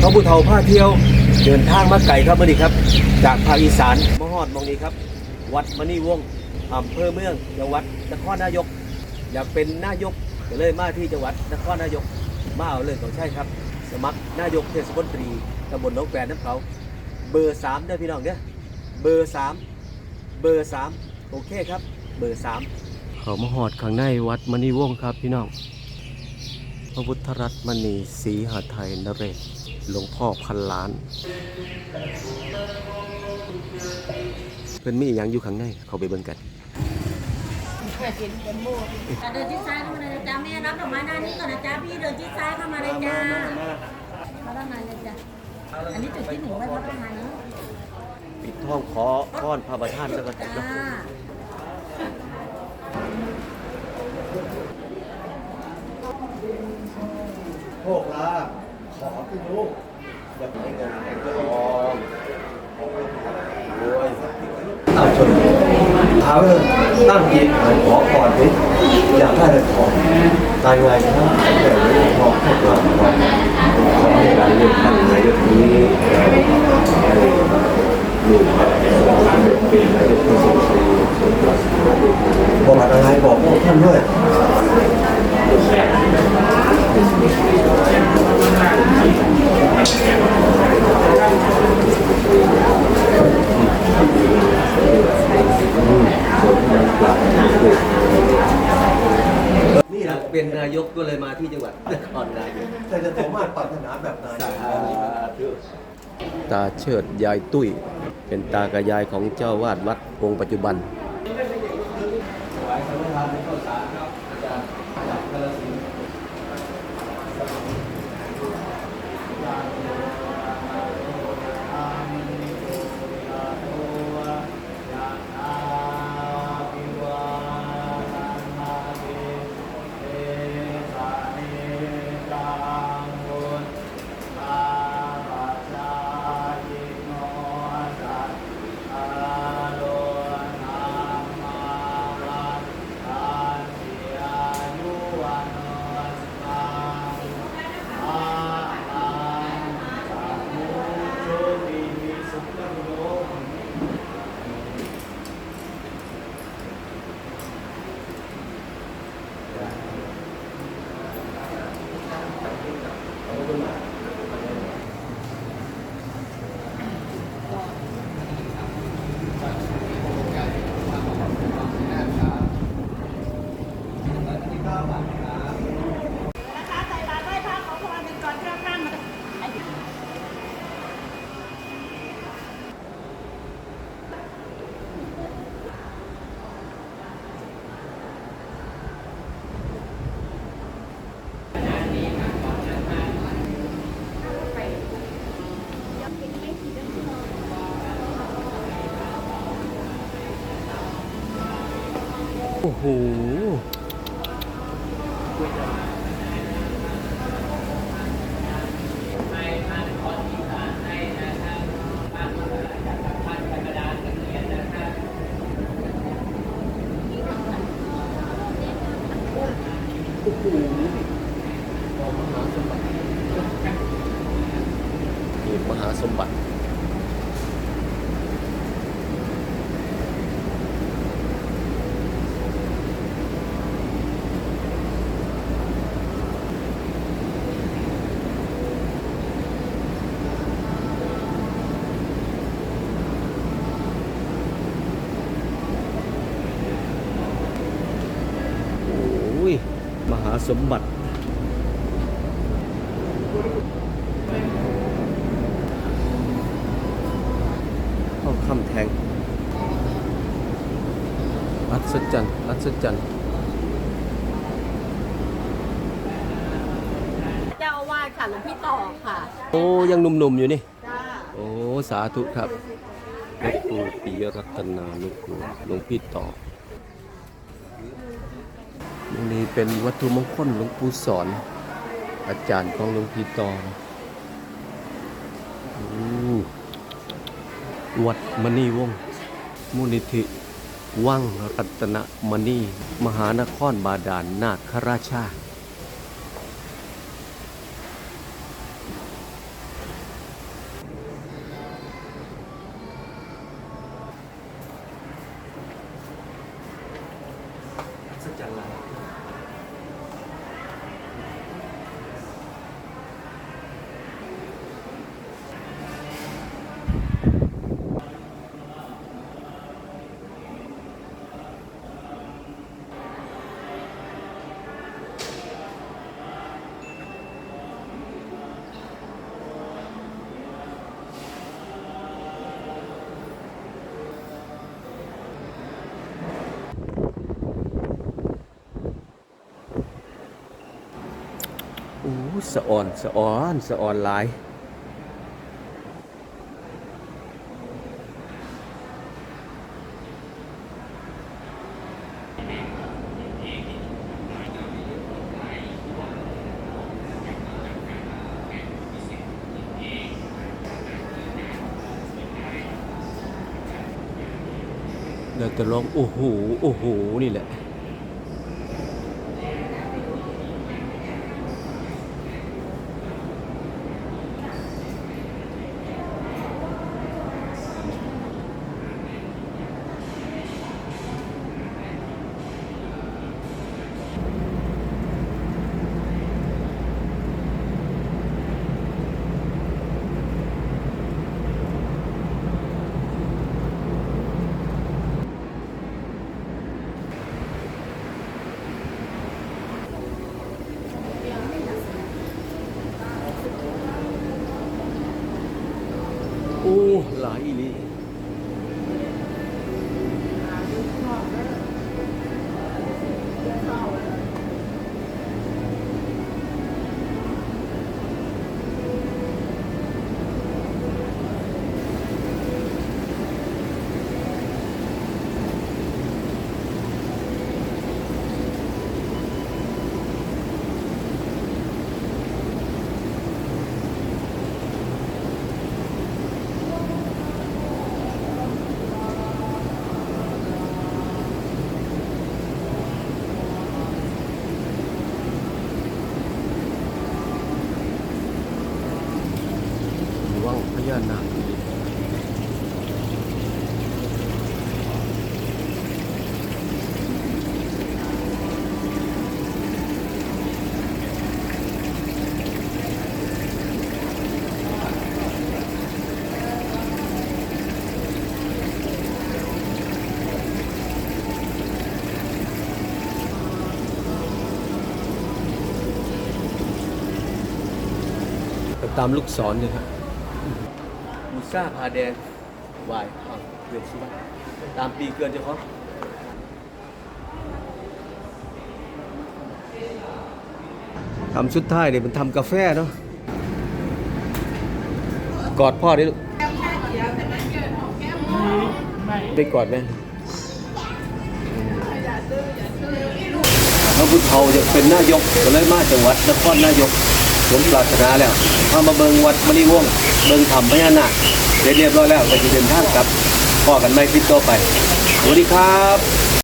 พระบุเฒ่าผ้าเที่ยว เดินทางมาไกลครับมื่อนี้ครับ จากภาคอีสานมาฮอดมองนี้ครับ วัดมณีวงศ์อำเภอเมืองจังหวัดนครนายก อยากเป็นนายกก็เลยมาที่จังหวัดนครนายก มาเอาเลยของใช่ครับ สมัครนายกเทศมนตรีตำบลหนองแปนน้ำเขา เบอร์สามเด้อพี่น้องเด้อเบอร์สามเบอร์สามโอเคครับ เบอร์สามเขามาหอดข้างในวัดมณีวงศ์ครับพี่น้อง พระพุทธรัตน์มณีศรีหาไทยนเรศ หลวงพ่อพันล้าน เพิ่นมีอหยังอยู่ข้างใน เขาไปเบิ่งกันอะเดินชิดซ้ายเข้ามาเลยนะจ๊ะแม่รับดอกไม้หน้านี้ก่อนนะจ๊ะพี่เดินชิดซ้ายเข้ามาเลยจ้ามาด้านในเลยจ้ะอันนี้จุดที่หนึ่งไว้รับประทานนะปิดท้องขอค้อนพระประธานแล้วก็จ้าเนาะโชคลาภ ขอขึ้นลูกอย่าไปเงินแต่งทองรวยตั้งชนถามเลยตั้งจิตขอก่อนสิอยากได้เลยขอตายไงนะแต่ไม่ขอพวกเราขอขอให้การเลือกตั้งนายกนี้ได้ลูกเป็นนายกที่สุดบอกอะไรบอกพวกท่านด้วย นี่แหละเป็นนายกก็เลยมาที่จังหวัดนครนายกแต่จะสามารถปรารถนาแบบนั้นตาเชิดยายตุ้ย เป็นตากับยายของเจ้าวาดวัดองค์ปัจจุบันนะคะใส่ あ! โอ้โหนี่มหาสมบัติ โอ้ย มหา สมบัติเข้าคำแทง อัศจรรย์ อัศจรรย์เจ้าอาวาสค่ะหลวงพี่ต่อค่ะโอ้ยังหนุ่มๆอยู่นี่ จ้าโอ้สาธุครับหลวงปู่ปิยรัตนานุกูลหลวงพี่ต่อตรง นี่เป็นวัตถุมงคลหลวงปู่สอน อาจารย์ของหลวงพี่ตองวัดมณีวงมูลนิธิวังรัตนมณีมหานครบาดาลนนาคราชาสัจจลาย สะอ่อนสะอ่อนสะอ่อนหลายเราจะลองโอ้โห โอ้โห นี่แหละ โอ้ห ตามลูกศรเลยครับมูซ่าพาแดงวายอ่าวเวียนสุวรรณตามปีเกินเจ้าของทำสุดท้ายเนี่ยมันทำกาแฟเนาะกอดพ่อดิลูกได้กอดไหมพระพุทธเฒ่าจะเป็นนายกก็เลยมาจังหวัดนครนายก สมปรารถนาแล้วพามาเบิงวัดมณีวงเบิงธรรมพญานาคเสร็จเรียบร้อยแล้วก็จะเดินทางกลับพ่อกันไม่คลิปต่อไปสวัสดีครับ